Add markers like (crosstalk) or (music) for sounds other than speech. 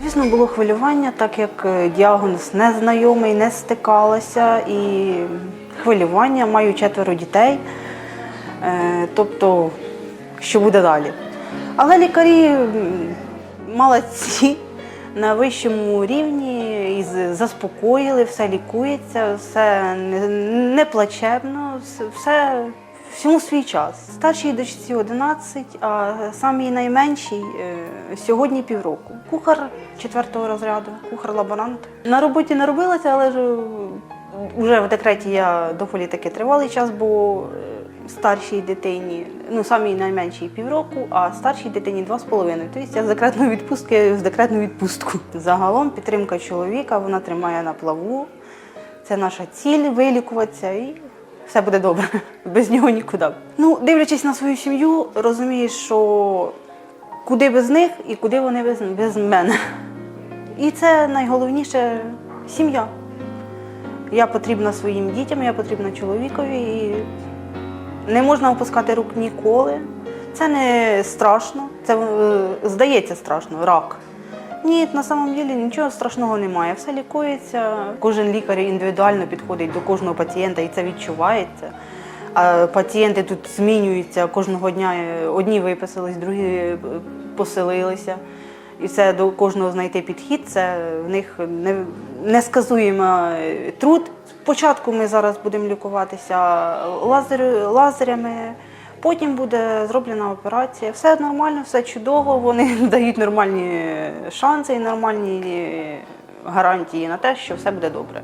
Звісно, було хвилювання, так як е, діагноз незнайомий, не стикалася і хвилювання, маю четверо дітей. Е, Тобто, що буде далі? Але лікарі молодці (laughs) на вищому рівні і заспокоїли, все лікується, все не, все- все всьому свій час. Старшій дочці 11, а самій найменшій е, сьогодні півроку. Кухар четвертого розряду, кухар-лаборант. На роботі не робилася, але ж вже в декреті я доволі таки тривалий час, бо е, старшій дитині, ну самій найменшій півроку, а старшій дитині два з половиною. Тобто я з декретної відпустки в декретну відпустку. Загалом підтримка чоловіка, вона тримає на плаву. Це наша ціль вилікуватися і все буде добре. Без нього нікуди. Ну, дивлячись на свою сім'ю, розумієш, що куди без них і куди вони без, без мене. І це найголовніше сім'я. Я потрібна своїм дітям, я потрібна чоловікові. І не можна опускати рук ніколи. Це не страшно, це е, здається страшно, рак. Ні, на самом деле нічого страшного немає. Все лікується. Кожен лікар індивідуально підходить до кожного пацієнта і це відчувається. А пацієнти тут змінюються кожного дня. Одні виписались, другі поселилися. І це до кожного знайти підхід, це в них не, несказуємо труд. Спочатку ми зараз будемо лікуватися лазер, лазерями, потім буде зроблена операція. Все нормально, все чудово. Вони (laughs) дають нормальні шанси і нормальні гарантії на те, що все буде добре.